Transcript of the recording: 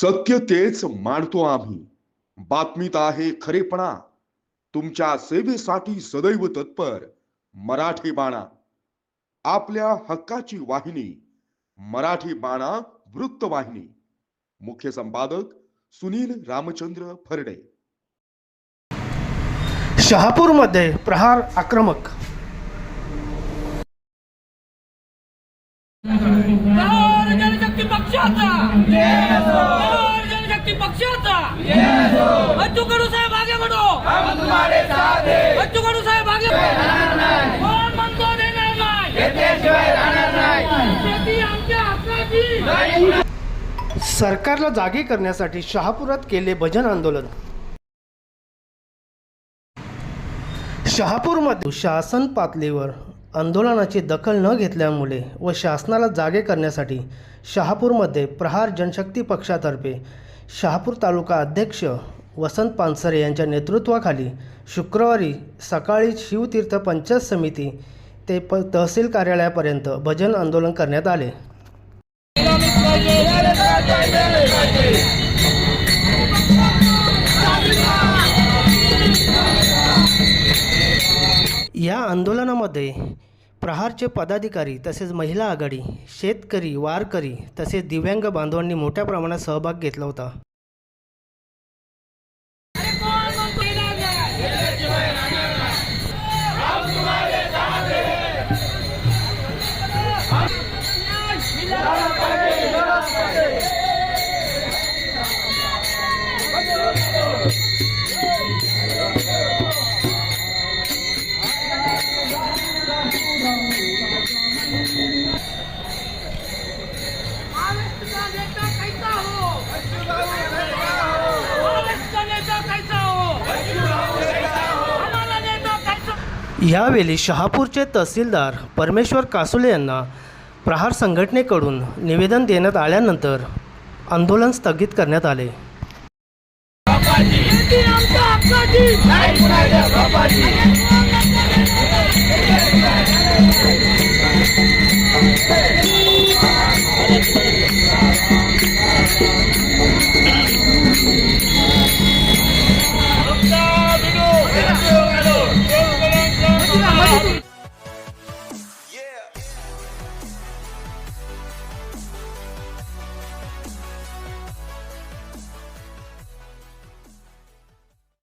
सत्य तेच मांडतो आम्ही. बातमीत आहे खरेपणा. तुमच्या सेवेसाठी सदैव तत्पर मराठी बाणा. आपल्या हक्काची वाहिनी मराठी बाणा वृत्तवाहिनी मुख्य संपादक सुनील रामचंद्र फरडे. शहापूरमध्ये प्रहार आक्रमक. पक्षाचा पक्षाचा बच्चू कडू साहेब आगे बढो. बच्चू कडू साहेब आगे कोण म्हणतो देणार नाही? शेती आमच्या हक्काची. सरकारला जागे करण्यासाठी शहापुरात केले भजन आंदोलन. शहापूरमध्ये शासन पातळीवर आंदोलनाची दखल न घेतल्यामुळे व शासनाला जागे करण्यासाठी शहापूरमध्ये प्रहार जनशक्ती पक्षातर्फे शहापूर तालुका अध्यक्ष वसंत पानसरे यांच्या नेतृत्वाखाली शुक्रवारी सकाळी शिवतीर्थ पंचायत समिती ते प तहसील कार्यालयापर्यंत भजन आंदोलन करण्यात आले. या आंदोलनामध्ये प्रहारचे पदाधिकारी तसेच महिला आघाडी शेतकरी वारकरी तसेच दिव्यांग बांधवांनी मोठ्या प्रमाणात सहभाग घेतला होता. यावेळी शहापूरचे तहसीलदार परमेश्वर कासुले यांना प्रहार संघटनेकडून निवेदन देण्यात आल्यानंतर आंदोलन स्थगित करण्यात आले.